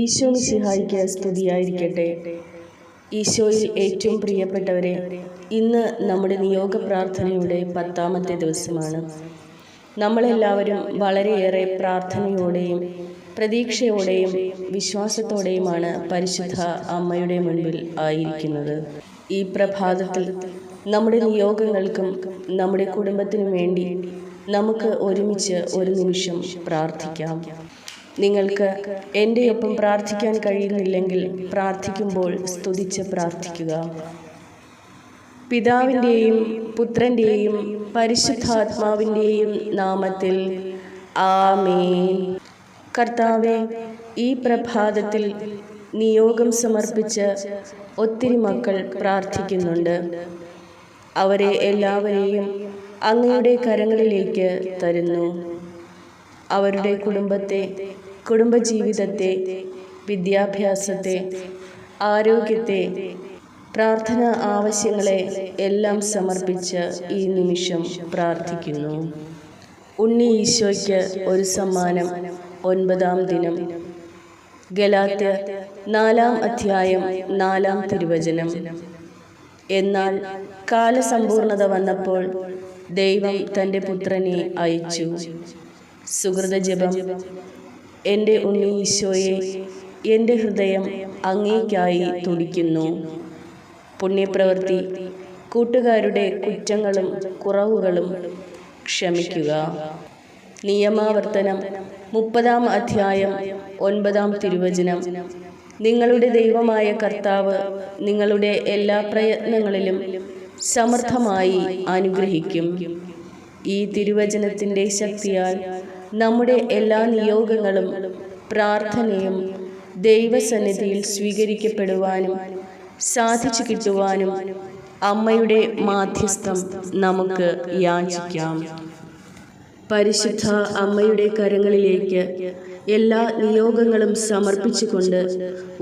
ഈശോ മിശിഹായിക്ക് സ്തുതിയായിരിക്കട്ടെ. ഈശോയിൽ ഏറ്റവും പ്രിയപ്പെട്ടവരെ ഇന്ന് നമ്മുടെ നിയോഗ പ്രാർത്ഥനയുടെ പത്താമത്തെ ദിവസമാണ്. നമ്മളെല്ലാവരും വളരെയേറെ പ്രാർത്ഥനയോടെയും പ്രതീക്ഷയോടെയും വിശ്വാസത്തോടെയുമാണ് പരിശുദ്ധ അമ്മയുടെ മുൻപിൽ ആയിരിക്കുന്നത്. ഈ പ്രഭാതത്തിൽ നമ്മുടെ നിയോഗങ്ങൾക്കും നമ്മുടെ കുടുംബത്തിനും വേണ്ടി നമുക്ക് ഒരുമിച്ച് ഒരു നിമിഷം പ്രാർത്ഥിക്കാം. നിങ്ങൾക്ക് എന്റെ ഒപ്പം പ്രാർത്ഥിക്കാൻ കഴിയുന്നില്ലെങ്കിൽ പ്രാർത്ഥിക്കുമ്പോൾ സ്തുതിച്ച് പ്രാർത്ഥിക്കുക. പിതാവിന്റെയും പുത്രന്റെയും പരിശുദ്ധാത്മാവിന്റെയും നാമത്തിൽ ആമേൻ. കർത്താവെ ഈ പ്രഭാതത്തിൽ നിയോഗം സമർപ്പിച്ച് ഒത്തിരി മക്കൾ പ്രാർത്ഥിക്കുന്നുണ്ട്. അവരെ എല്ലാവരെയും അങ്ങയുടെ കരങ്ങളിലേക്ക് തരുന്നു. അവരുടെ കുടുംബത്തെ കുടുംബജീവിതത്തെ വിദ്യാഭ്യാസത്തെ ആരോഗ്യത്തെ പ്രാർത്ഥന ആവശ്യങ്ങളെ എല്ലാം സമർപ്പിച്ച് ഈ നിമിഷം പ്രാർത്ഥിക്കുന്നു. ഉണ്ണി ഈശോയ്ക്ക് ഒരു സമ്മാനം ഒൻപതാം ദിനം. ഗലാത്ത് നാലാം അധ്യായം നാലാം തിരുവചനം. എന്നാൽ കാലസമ്പൂർണത വന്നപ്പോൾ ദൈവം തന്റെ പുത്രനെ അയച്ചു. സുഹൃതജപം എന്റെ ഉണ്ണി ഈശോയെ എന്റെ ഹൃദയം അങ്ങേക്കായി തുടിക്കുന്നു. പുണ്യപ്രവൃത്തി കൂട്ടുകാരുടെ കുറ്റങ്ങളും കുറവുകളും ക്ഷമിക്കുക. നിയമാവർത്തനം മുപ്പതാം അധ്യായം ഒൻപതാം തിരുവചനം. നിങ്ങളുടെ ദൈവമായ കർത്താവ് നിങ്ങളുടെ എല്ലാ പ്രയത്നങ്ങളിലും സമർത്ഥമായി അനുഗ്രഹിക്കും. ഈ തിരുവചനത്തിന്റെ ശക്തിയാൽ നമ്മുടെ എല്ലാ നിയോഗങ്ങളും പ്രാർത്ഥനയും ദൈവസന്നിധിയിൽ സ്വീകരിക്കപ്പെടുവാനും സാധിച്ചു കിട്ടുവാനും അമ്മയുടെ മാധ്യസ്ഥം നമുക്ക് യാചിക്കാം. പരിശുദ്ധ അമ്മയുടെ കരങ്ങളിലേക്ക് എല്ലാ നിയോഗങ്ങളും സമർപ്പിച്ചുകൊണ്ട്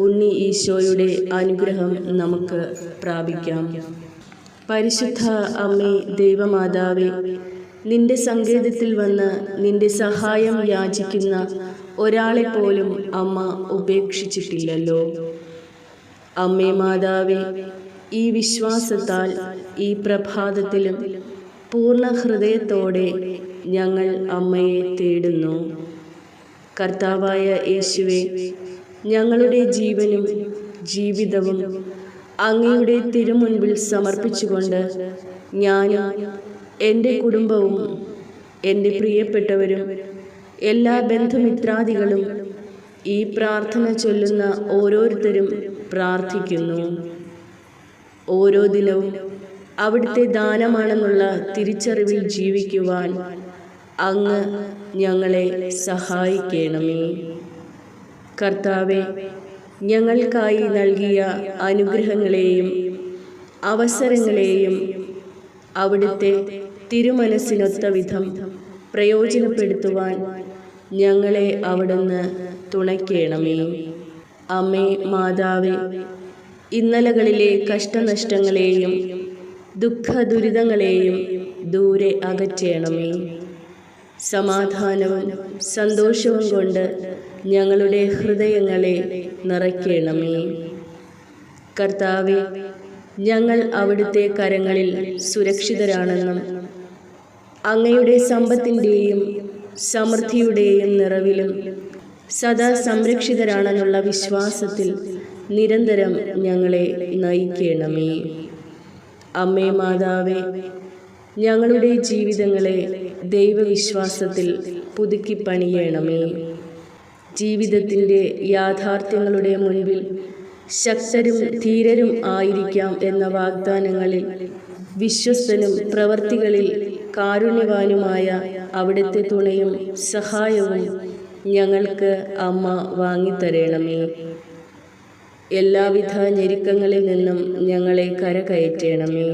ഉണ്ണി ഈശോയുടെ അനുഗ്രഹം നമുക്ക് പ്രാപിക്കാം. പരിശുദ്ധ അമ്മേ ദൈവമാതാവേ നിന്റെ സങ്കേതത്തിൽ വന്ന് നിന്റെ സഹായം യാചിക്കുന്ന ഒരാളെ പോലും അമ്മ ഉപേക്ഷിച്ചിട്ടില്ലല്ലോ. അമ്മേ മാതാവേ ഈ വിശ്വാസത്താൽ ഈ പ്രഭാതത്തിലും പൂർണ ഹൃദയത്തോടെ ഞങ്ങൾ അമ്മയെ തേടുന്നു. കർത്താവായ യേശുവെ ഞങ്ങളുടെ ജീവനും ജീവിതവും അങ്ങയുടെ തിരുമുൻപിൽ സമർപ്പിച്ചുകൊണ്ട് ഞാനും എന്റെ കുടുംബവും എന്റെ പ്രിയപ്പെട്ടവരും എല്ലാ ബന്ധുമിത്രാദികളും ഈ പ്രാർത്ഥന ചൊല്ലുന്ന ഓരോരുത്തരും പ്രാർത്ഥിക്കുന്നു. ഓരോ ദിനവും അവിടുത്തെ ദാനമാണെന്നുള്ള തിരിച്ചറിവിൽ ജീവിക്കുവാൻ അങ്ങ് ഞങ്ങളെ സഹായിക്കണമേ. കർത്താവെ ഞങ്ങൾക്കായി നൽകിയ അനുഗ്രഹങ്ങളെയും അവസരങ്ങളെയും അവിടുത്തെ തിരുമനസ്സിനൊത്ത വിധം പ്രയോജനപ്പെടുത്തുവാൻ ഞങ്ങളെ അവിടുന്ന് തുണയ്ക്കണമേ. അമ്മേ മാതാവേ ഇന്നലകളിലെ കഷ്ടനഷ്ടങ്ങളെയും ദുഃഖദുരിതങ്ങളെയും ദൂരെ അകറ്റേണമേ. സമാധാനവും സന്തോഷവും കൊണ്ട് ഞങ്ങളുടെ ഹൃദയങ്ങളെ നിറയ്ക്കണമേ. കർത്താവെ ഞങ്ങൾ അവിടുത്തെ കരങ്ങളിൽ സുരക്ഷിതരാണെന്നും അങ്ങയുടെ സമ്പത്തിന്റെയും സമൃദ്ധിയുടെയും നിറവിലും സദാ സംരക്ഷിതരാണെന്നുള്ള വിശ്വാസത്തിൽ നിരന്തരം ഞങ്ങളെ നയിക്കണമേ. അമ്മേ മാതാവേ ഞങ്ങളുടെ ജീവിതങ്ങളെ ദൈവവിശ്വാസത്തിൽ പുതുക്കി പണിയണമേ. ജീവിതത്തിന്റെ യാഥാർത്ഥ്യങ്ങളുടെ മുൻപിൽ ശക്തരും ധീരരും ആയിരിക്കാം എന്ന വാഗ്ദാനങ്ങളിൽ വിശ്വസ്തനും പ്രവർത്തികളിൽ കാരുണ്യവാനുമായ അവിടുത്തെ തുണയും സഹായവും ഞങ്ങൾക്ക് അമ്മ വാങ്ങിത്തരണമേ. എല്ലാവിധ ഞെരുക്കങ്ങളിൽ നിന്നും ഞങ്ങളെ കരകയറ്റണമേ.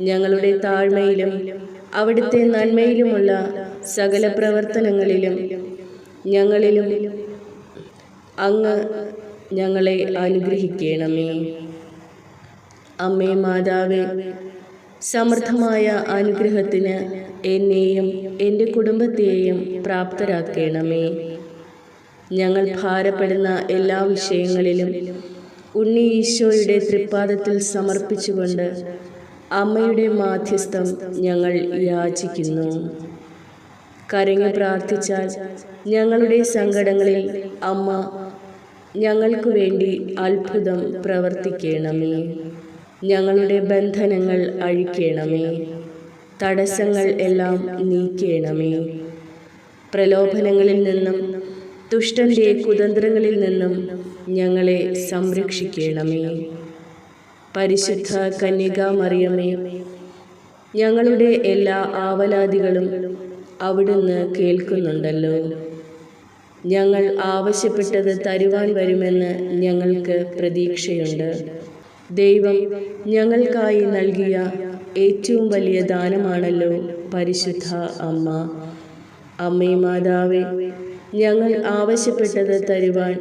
ഞങ്ങളുടെ താഴ്മയിലും അവിടുത്തെ നന്മയിലുമുള്ള സകല പ്രവർത്തനങ്ങളിലും ഞങ്ങളിലും അങ്ങ് ഞങ്ങളെ അനുഗ്രഹിക്കണമേ. അമ്മേ മാതാവേ സമൃദ്ധമായ അനുഗ്രഹത്തിന് എന്നെയും എന്റെ കുടുംബത്തെയും പ്രാപ്തരാക്കണമേ. ഞങ്ങൾ ഭാരപ്പെടുന്ന എല്ലാ വിഷയങ്ങളിലും ഉണ്ണി ഈശോയുടെ തൃപ്പാദത്തിൽ സമർപ്പിച്ചുകൊണ്ട് അമ്മയുടെ മാധ്യസ്ഥം ഞങ്ങൾ യാചിക്കുന്നു. കരങ്ങി പ്രാർത്ഥിച്ചാൽ ഞങ്ങളുടെ സങ്കടങ്ങളിൽ അമ്മ ഞങ്ങൾക്ക് വേണ്ടി അത്ഭുതം പ്രവർത്തിക്കണമേ. ഞങ്ങളുടെ ബന്ധനങ്ങൾ അഴിക്കണമേ. തടസ്സങ്ങൾ എല്ലാം നീക്കണമേ. പ്രലോഭനങ്ങളിൽ നിന്നും ദുഷ്ടന്റെ കുതന്ത്രങ്ങളിൽ നിന്നും ഞങ്ങളെ സംരക്ഷിക്കണമേ. പരിശുദ്ധ കന്യകാമറിയമേ ഞങ്ങളുടെ എല്ലാ ആവലാദികളും അവിടുന്ന് കേൾക്കുന്നുണ്ടല്ലോ. ഞങ്ങൾ ആവശ്യപ്പെട്ടത് തരുവാൻ വരുമെന്ന് ഞങ്ങൾക്ക് പ്രതീക്ഷയുണ്ട്. ദൈവം ഞങ്ങൾക്കായി നൽകിയ ഏറ്റവും വലിയ ദാനമാണല്ലോ പരിശുദ്ധ അമ്മ. അമ്മേ മാതാവേ ഞങ്ങൾ ആവശ്യപ്പെട്ടത് തരുവാൻ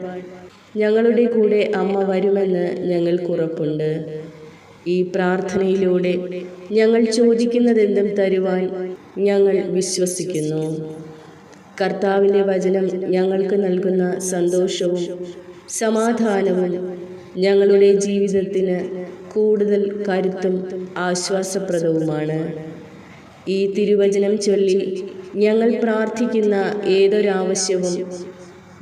ഞങ്ങളുടെ കൂടെ അമ്മ വരുമെന്ന് ഞങ്ങൾക്കുറപ്പുണ്ട് ഈ പ്രാർത്ഥനയിലൂടെ ഞങ്ങൾ ചോദിക്കുന്നതെന്തും തരുവാൻ ഞങ്ങൾ വിശ്വസിക്കുന്നു. കർത്താവിന്റെ വചനം ഞങ്ങൾക്ക് നൽകുന്ന സന്തോഷവും സമാധാനവും ഞങ്ങളുടെ ജീവിതത്തിന് കൂടുതൽ കരുത്തും ആശ്വാസപ്രദവുമാണ്. ഈ തിരുവചനം ചൊല്ലി ഞങ്ങൾ പ്രാർത്ഥിക്കുന്ന ഏതൊരാവശ്യവും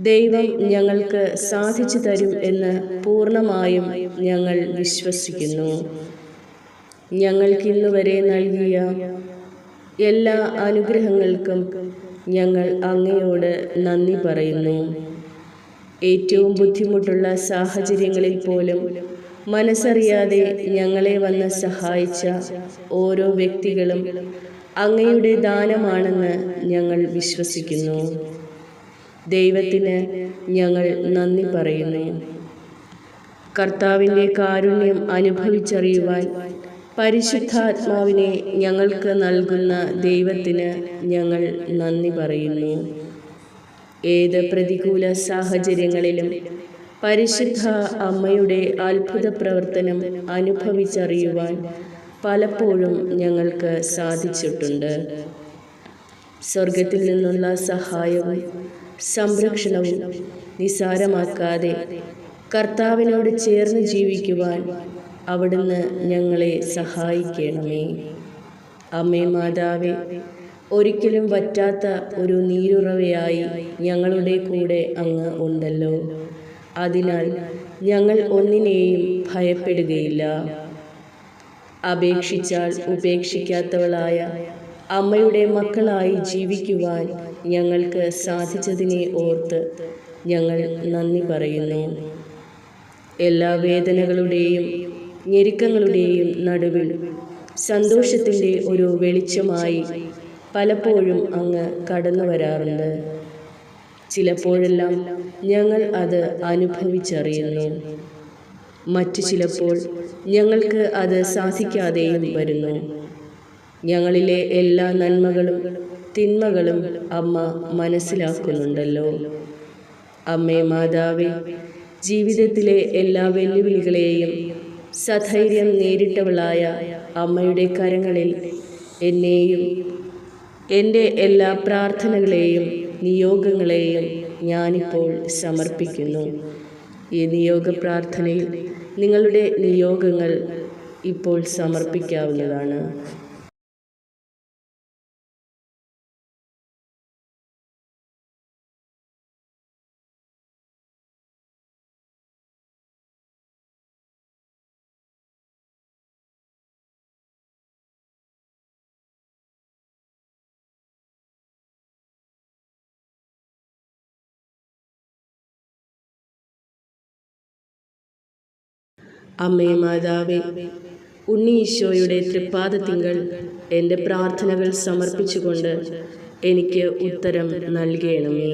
ദൈവം ഞങ്ങൾക്ക് സാധിച്ചു തരും എന്ന് പൂർണമായും ഞങ്ങൾ വിശ്വസിക്കുന്നു. ഞങ്ങൾക്കിന്ന് വരെ നൽകിയ എല്ലാ അനുഗ്രഹങ്ങൾക്കും ഞങ്ങൾ അങ്ങയോട് നന്ദി പറയുന്നു. ഏറ്റവും ബുദ്ധിമുട്ടുള്ള സാഹചര്യങ്ങളിൽ പോലും മനസ്സറിയാതെ ഞങ്ങളെ വന്ന് സഹായിച്ച ഓരോ വ്യക്തികളും അങ്ങയുടെ ദാനമാണെന്ന് ഞങ്ങൾ വിശ്വസിക്കുന്നു. ദൈവത്തിന് ഞങ്ങൾ നന്ദി പറയുന്നു. കർത്താവിന്റെ കാരുണ്യം അനുഭവിച്ചറിയുവാൻ പരിശുദ്ധാത്മാവിനെ ഞങ്ങൾക്ക് നൽകുന്ന ദൈവത്തിന് ഞങ്ങൾ നന്ദി പറയുന്നു. ഏത് പ്രതികൂല സാഹചര്യങ്ങളിലും പരിശുദ്ധ അമ്മയുടെ അത്ഭുത പ്രവർത്തനം അനുഭവിച്ചറിയുവാൻ പലപ്പോഴും ഞങ്ങൾക്ക് സാധിച്ചിട്ടുണ്ട്. സ്വർഗത്തിൽ നിന്നുള്ള സഹായവും സംരക്ഷണവും നിസാരമാക്കാതെ കർത്താവിനോട് ചേർന്ന് ജീവിക്കുവാൻ അവിടുന്ന് ഞങ്ങളെ സഹായിക്കണമേ. അമ്മേ മാതാവേ ഒരിക്കലും വറ്റാത്ത ഒരു നീരുറവയായി ഞങ്ങളുടെ കൂടെ അങ്ങ് ഉണ്ടല്ലോ. അതിനാൽ ഞങ്ങൾ ഒന്നിനെയും ഭയപ്പെടുകയില്ല. അപേക്ഷിച്ചാൽ ഉപേക്ഷിക്കാത്തവളായ അമ്മയുടെ മക്കളായി ജീവിക്കുവാൻ ഞങ്ങൾക്ക് സാധിച്ചതിനെ ഓർത്ത് ഞങ്ങൾ നന്ദി പറയുന്നു. എല്ലാ വേദനകളുടെയും ഞെരുക്കങ്ങളുടെയും നടുവിൽ സന്തോഷത്തിന്റെ ഒരു വെളിച്ചമായി പലപ്പോഴും അങ്ങ് കടന്നു വരാറുണ്ട്. ചിലപ്പോഴെല്ലാം ഞങ്ങൾ അത് അനുഭവിച്ചറിയുന്നു. മറ്റു ചിലപ്പോൾ ഞങ്ങൾക്ക് അത് സാധിക്കാതെയും വരുന്നു. ഞങ്ങളിലെ എല്ലാ നന്മകളും തിന്മകളും അമ്മ മനസ്സിലാക്കുന്നുണ്ടല്ലോ. അമ്മേ മാതാവേ ജീവിതത്തിലെ എല്ലാ വെല്ലുവിളികളെയും സധൈര്യം നേരിട്ടവളായ അമ്മയുടെ കരങ്ങളിൽ എന്നെയും എന്റെ എല്ലാ പ്രാർത്ഥനകളെയും നിയോഗങ്ങളെയും ഞാനിപ്പോൾ സമർപ്പിക്കുന്നു. ഈ നിയോഗ പ്രാർത്ഥനയിൽ നിങ്ങളുടെ നിയോഗങ്ങൾ ഇപ്പോൾ സമർപ്പിക്കാവുന്നതാണ്. അമ്മേ മാതാവേ ഉണ്ണി ഈശോയുടെ തൃപ്പാദത്തിങ്കൾ എന്റെ പ്രാർത്ഥനകൾ സമർപ്പിച്ചുകൊണ്ട് എനിക്ക് ഉത്തരം നൽകണമേ.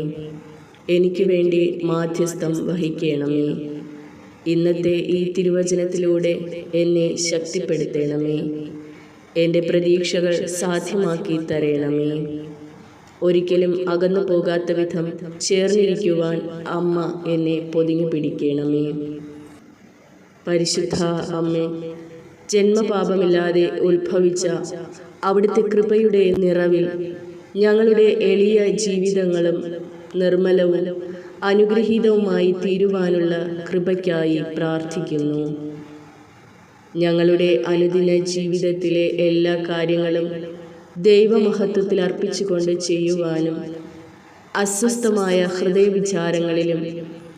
എനിക്ക് വേണ്ടി മാധ്യസ്ഥം വഹിക്കണമേ. ഇന്നത്തെ ഈ തിരുവചനത്തിലൂടെ എന്നെ ശക്തിപ്പെടുത്തണമേ. എന്റെ പ്രതീക്ഷകൾ സാധ്യമാക്കി തരണമേ. ഒരിക്കലും അകന്നു പോകാത്ത വിധം ചേർന്നിരിക്കുവാൻ അമ്മ എന്നെ പൊതിഞ്ഞു പിടിക്കണമേ. പരിശുദ്ധ അമ്മേ ജന്മപാപമില്ലാതെ ഉത്ഭവിച്ച അവിടുത്തെ കൃപയുടെ നിറവിൽ ഞങ്ങളുടെ എളിയ ജീവിതങ്ങളും നിർമ്മലവും അനുഗ്രഹീതവുമായി തീരുവാനുള്ള കൃപയ്ക്കായി പ്രാർത്ഥിക്കുന്നു. ഞങ്ങളുടെ അനുദിന ജീവിതത്തിലെ എല്ലാ കാര്യങ്ങളും ദൈവമഹത്വത്തിൽ അർപ്പിച്ചുകൊണ്ട് ചെയ്യുവാനും അസ്വസ്ഥമായ ഹൃദയവിചാരങ്ങളിലും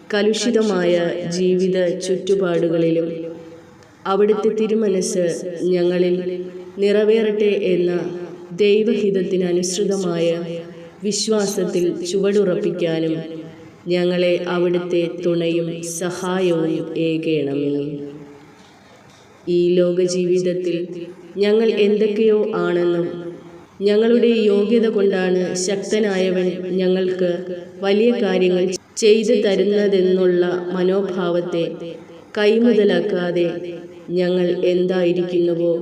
കലുഷിതമായ ജീവിത ചുറ്റുപാടുകളിലും അവിടുത്തെ തിരുമനസ് ഞങ്ങളിൽ നിറവേറട്ടെ എന്ന ദൈവഹിതത്തിനനുസൃതമായ വിശ്വാസത്തിൽ ചുവടുറപ്പിക്കാനും ഞങ്ങളെ അവിടുത്തെ തുണയും സഹായവും ഏകേണമേ. ഈ ലോകജീവിതത്തിൽ ഞങ്ങൾ എന്തൊക്കെയോ ആണെന്നും ഞങ്ങളുടെ യോഗ്യത കൊണ്ടാണ് ശക്തനായവൻ ഞങ്ങൾക്ക് വലിയ കാര്യങ്ങൾ ചെയ്തു തരുന്നതെന്നുള്ള മനോഭാവത്തെ കൈമുതലാക്കാതെ ഞങ്ങൾ എന്തായിരിക്കുന്നുവോ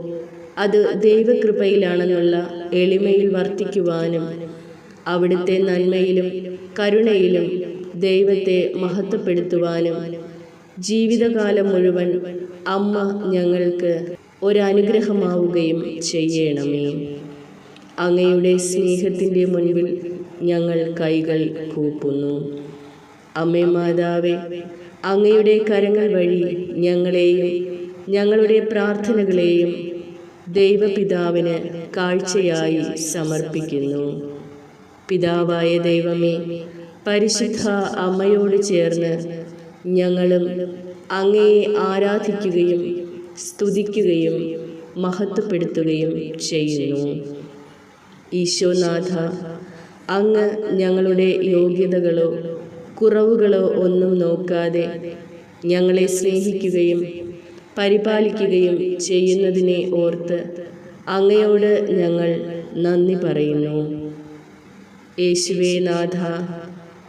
അത് ദൈവകൃപയിലാണെന്നുള്ള എളിമയിൽ വർത്തിക്കുവാനും അവിടുത്തെ നന്മയിലും കരുണയിലും ദൈവത്തെ മഹത്വപ്പെടുത്തുവാനും ജീവിതകാലം മുഴുവൻ അമ്മ ഞങ്ങൾക്ക് ഒരനുഗ്രഹമാവുകയും ചെയ്യണമേ. അങ്ങയുടെ സ്നേഹത്തിന്റെ മുൻപിൽ ഞങ്ങൾ കൈകൾ കൂപ്പുന്നു. അമ്മേ മാതാവേ അങ്ങയുടെ കരങ്ങൾ വഴി ഞങ്ങളെയും ഞങ്ങളുടെ പ്രാർത്ഥനകളെയും ദൈവപിതാവിന് കാഴ്ചയായി സമർപ്പിക്കുന്നു. പിതാവായ ദൈവമേ പരിശുദ്ധ അമ്മയോട് ചേർന്ന് ഞങ്ങളും അങ്ങയെ ആരാധിക്കുകയും സ്തുതിക്കുകയും മഹത്വപ്പെടുത്തുകയും ചെയ്യുന്നു. ഈശോനാഥ അങ്ങ് ഞങ്ങളുടെ യോഗ്യതകളോ കുറവുകളോ ഒന്നും നോക്കാതെ ഞങ്ങളെ സ്നേഹിക്കുകയും പരിപാലിക്കുകയും ചെയ്യുന്നതിനെ ഓർത്ത് അങ്ങയോട് ഞങ്ങൾ നന്ദി പറയുന്നു. യേശുവേ നാഥ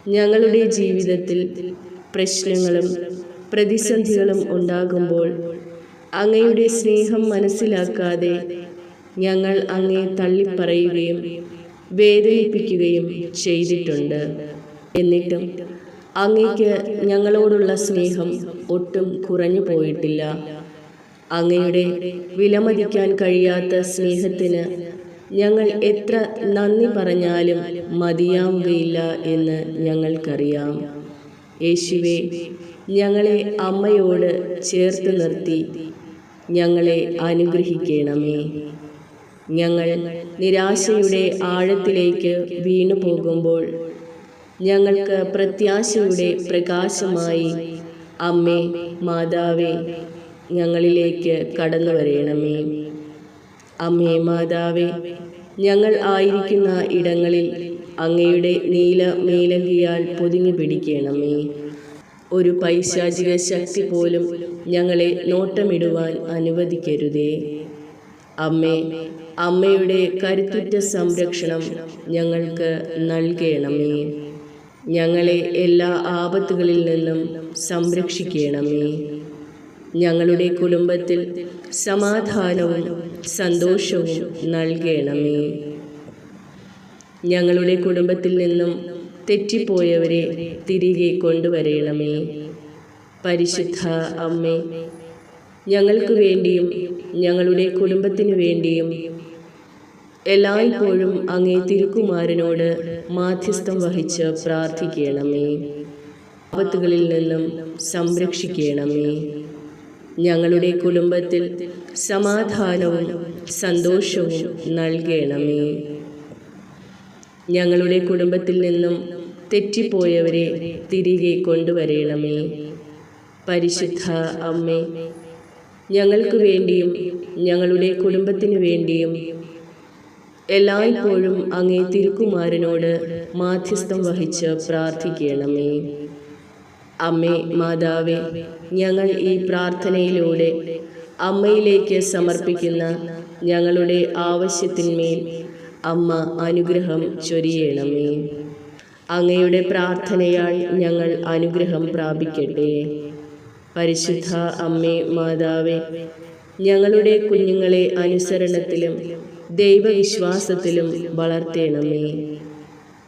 ഞങ്ങളുടെ ജീവിതത്തിൽ പ്രശ്നങ്ങളും പ്രതിസന്ധികളും ഉണ്ടാകുമ്പോൾ അങ്ങയുടെ സ്നേഹം മനസ്സിലാക്കാതെ ഞങ്ങൾ അങ്ങയെ തള്ളിപ്പറയുകയും വേദനിപ്പിക്കുകയും ചെയ്തിട്ടുണ്ട്. എന്നിട്ടും അങ്ങയ്ക്ക് ഞങ്ങളോടുള്ള സ്നേഹം ഒട്ടും കുറഞ്ഞു പോയിട്ടില്ല. അങ്ങയുടെ വിലമതിക്കാൻ കഴിയാത്ത സ്നേഹത്തിന് ഞങ്ങൾ എത്ര നന്ദി പറഞ്ഞാലും മതിയാവുകയില്ല എന്ന് ഞങ്ങൾക്കറിയാം. യേശുവെ ഞങ്ങളെ അമ്മയോട് ചേർത്ത് നിർത്തി. ഞങ്ങളെ അനുഗ്രഹിക്കണമേ. ഞങ്ങൾ നിരാശയുടെ ആഴത്തിലേക്ക് വീണു പോകുമ്പോൾ ഞങ്ങൾക്ക് പ്രത്യാശയുടെ പ്രകാശമായി. അമ്മേ മാതാവേ ഞങ്ങളിലേക്ക് കടന്നു വരയണമേ അമ്മേ മാതാവേ ഞങ്ങൾ ആയിരിക്കുന്ന ഇടങ്ങളിൽ അങ്ങയുടെ നീല മേലങ്കിയാൽ പൊതിഞ്ഞു പിടിക്കണമേ. ഒരു പൈശാചിക ശക്തി പോലും ഞങ്ങളെ നോട്ടമിടുവാൻ അനുവദിക്കരുതേ. അമ്മേ അമ്മയുടെ കരുത്തുറ്റ സംരക്ഷണം ഞങ്ങൾക്ക് നൽകണമേ. ഞങ്ങളെ എല്ലാ ആപത്തുകളിൽ നിന്നും സംരക്ഷിക്കണമേ. ഞങ്ങളുടെ കുടുംബത്തിൽ സമാധാനവും സന്തോഷവും നൽകണമേ. ഞങ്ങളുടെ കുടുംബത്തിൽ നിന്നും തെറ്റിപ്പോയവരെ തിരികെ കൊണ്ടുവരണമേ. പരിശുദ്ധ അമ്മേ ഞങ്ങൾക്ക് വേണ്ടിയും ഞങ്ങളുടെ കുടുംബത്തിനു വേണ്ടിയും എല്ലായ്പ്പോഴും അങ്ങേ തിരുക്കുമാരനോട് മാധ്യസ്ഥം വഹിച്ച് പ്രാർത്ഥിക്കണമേ. ആപത്തുകളിൽ നിന്നും സംരക്ഷിക്കണമേ. ഞങ്ങളുടെ കുടുംബത്തിൽ സമാധാനവും സന്തോഷവും നൽകണമേ. ഞങ്ങളുടെ കുടുംബത്തിൽ നിന്നും തെറ്റിപ്പോയവരെ തിരികെ കൊണ്ടുവരണമേ. പരിശുദ്ധ അമ്മേ ഞങ്ങൾക്ക് വേണ്ടിയും ഞങ്ങളുടെ കുടുംബത്തിന് വേണ്ടിയും എല്ലായ്പ്പോഴും അങ്ങേ തിരുക്കുമാരനോട് മാധ്യസ്ഥം വഹിച്ച് പ്രാർത്ഥിക്കണമേ. അമ്മേ മാതാവേ ഞങ്ങൾ ഈ പ്രാർത്ഥനയിലൂടെ അമ്മയിലേക്ക് സമർപ്പിക്കുന്ന ഞങ്ങളുടെ ആവശ്യത്തിന്മേൽ അമ്മ അനുഗ്രഹം ചൊരിയണമേ. അങ്ങയുടെ പ്രാർത്ഥനയാൽ ഞങ്ങൾ അനുഗ്രഹം പ്രാപിക്കട്ടെ. പരിശുദ്ധ അമ്മേ മാതാവേ ഞങ്ങളുടെ കുഞ്ഞുങ്ങളെ അനുസരണത്തിലും ദൈവവിശ്വാസത്തിലും വളർത്തേണമേ.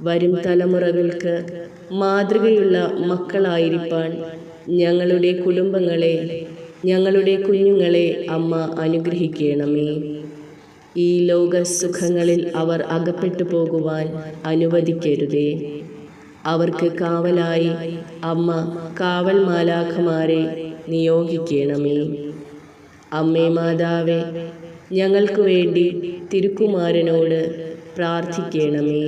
വരും തലമുറകൾക്ക് മാതൃകയുള്ള മക്കളായിരിക്കാൻ ഞങ്ങളുടെ കുടുംബങ്ങളെ ഞങ്ങളുടെ കുഞ്ഞുങ്ങളെ അമ്മ അനുഗ്രഹിക്കണമേ. ഈ ലോക സുഖങ്ങളിൽ അവർ അകപ്പെട്ടു പോകുവാൻ അനുവദിക്കരുതേ. അവർക്ക് കാവലായി അമ്മ കാവൽ മാലാഖമാരെ നിയോഗിക്കണമേ. അമ്മേ മാതാവേ ഞങ്ങൾക്ക് വേണ്ടി തിരുക്കുമാരനോട് പ്രാർത്ഥിക്കണമേ.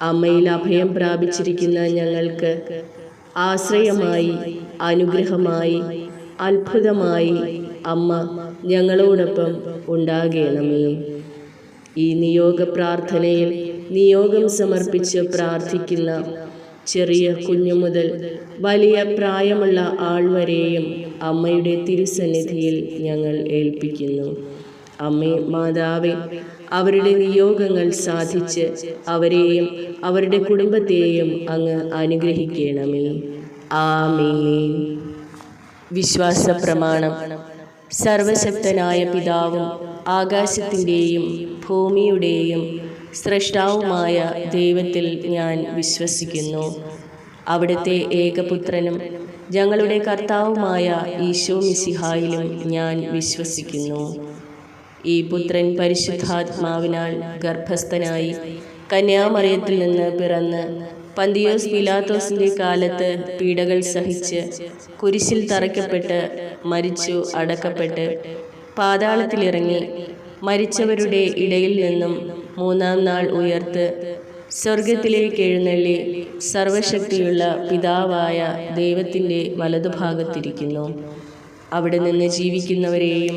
അമ്മയിൽ അഭയം പ്രാപിച്ചിരിക്കുന്ന ഞങ്ങൾക്ക് ആശ്രയമായി അനുഗ്രഹമായി അത്ഭുതമായി അമ്മ ഞങ്ങളോടൊപ്പം ഉണ്ടാകണമേ. ഈ നിയോഗ പ്രാർത്ഥനയിൽ നിയോഗം സമർപ്പിച്ച് പ്രാർത്ഥിക്കുന്ന ചെറിയ കുഞ്ഞു മുതൽ വലിയ പ്രായമുള്ള ആൾ വരെയും അമ്മയുടെ തിരുസന്നിധിയിൽ ഞങ്ങൾ ഏൽപ്പിക്കുന്നു. അമ്മേ മാതാവേ അവരുടെ നിയോഗങ്ങൾ സാധിച്ച് അവരെയും അവരുടെ കുടുംബത്തെയും അങ്ങ് അനുഗ്രഹിക്കണമേ. ആമേ വിശ്വാസ പ്രമാണം സർവശക്തനായ പിതാവും ആകാശത്തിന്റെയും ഭൂമിയുടെയും സൃഷ്ടാവുമായ ദൈവത്തിൽ ഞാൻ വിശ്വസിക്കുന്നു. അവിടുത്തെ ഏകപുത്രനും ഞങ്ങളുടെ കർത്താവുമായ ഈശോ മിസിഹായിലും ഞാൻ വിശ്വസിക്കുന്നു. ഈ പുത്രൻ പരിശുദ്ധാത്മാവിനാൽ ഗർഭസ്ഥനായി കന്യാമറിയത്തിൽ നിന്ന് പിറന്ന് പന്തിയോസ് പിലാത്തോസിന്റെ കാലത്ത് പീഡകൾ സഹിച്ച് കുരിശിൽ തറയ്ക്കപ്പെട്ട് മരിച്ചു അടക്കപ്പെട്ട് പാതാളത്തിലിറങ്ങി മരിച്ചവരുടെ ഇടയിൽ നിന്നും മൂന്നാം നാൾ ഉയർത്ത് സ്വർഗത്തിലേക്ക് എഴുന്നള്ളി സർവശക്തിയുള്ള പിതാവായ ദൈവത്തിന്റെ വലതുഭാഗത്തിരിക്കുന്നു. അവിടെ നിന്ന് ജീവിക്കുന്നവരെയും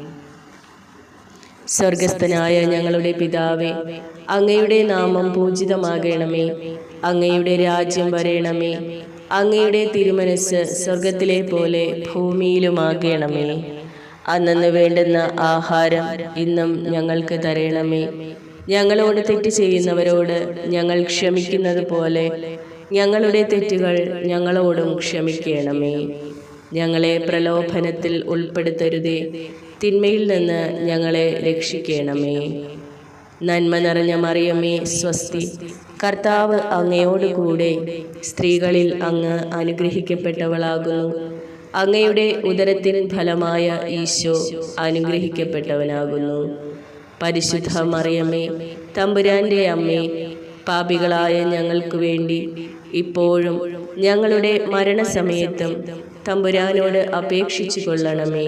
സ്വർഗസ്ഥനായ ഞങ്ങളുടെ പിതാവേ അങ്ങയുടെ നാമം പൂജിതമാകണമേ അങ്ങയുടെ രാജ്യം വരയണമേ അങ്ങയുടെ തിരുമനസ് സ്വർഗത്തിലെ പോലെ ഭൂമിയിലുമാകണമേ. അന്നു വേണ്ടുന്ന ആഹാരം ഇന്നും ഞങ്ങൾക്ക് തരണമേ. ഞങ്ങളോട് തെറ്റ് ചെയ്യുന്നവരോട് ഞങ്ങൾ ക്ഷമിക്കുന്നത് പോലെ ഞങ്ങളുടെ തെറ്റുകൾ ഞങ്ങളോടും ക്ഷമിക്കണമേ. ഞങ്ങളെ പ്രലോഭനത്തിൽ ഉൾപ്പെടുത്തരുതേ. തിന്മയിൽ നിന്ന് ഞങ്ങളെ രക്ഷിക്കണമേ. നന്മ നിറഞ്ഞ മറിയമേ സ്വസ്തി. കർത്താവ് അങ്ങയോടുകൂടെ സ്ത്രീകളിൽ അങ്ങ് അനുഗ്രഹിക്കപ്പെട്ടവളാകുന്നു. അങ്ങയുടെ ഉദരത്തിൻ ഫലമായ ഈശോ അനുഗ്രഹിക്കപ്പെട്ടവനാകുന്നു. പരിശുദ്ധ മറിയമ്മേ തമ്പുരാന്റെ അമ്മേ പാപികളായ ഞങ്ങൾക്ക് വേണ്ടി ഇപ്പോഴും ഞങ്ങളുടെ മരണസമയത്തും തമ്പുരാനോട് അപേക്ഷിച്ചു കൊള്ളണമേ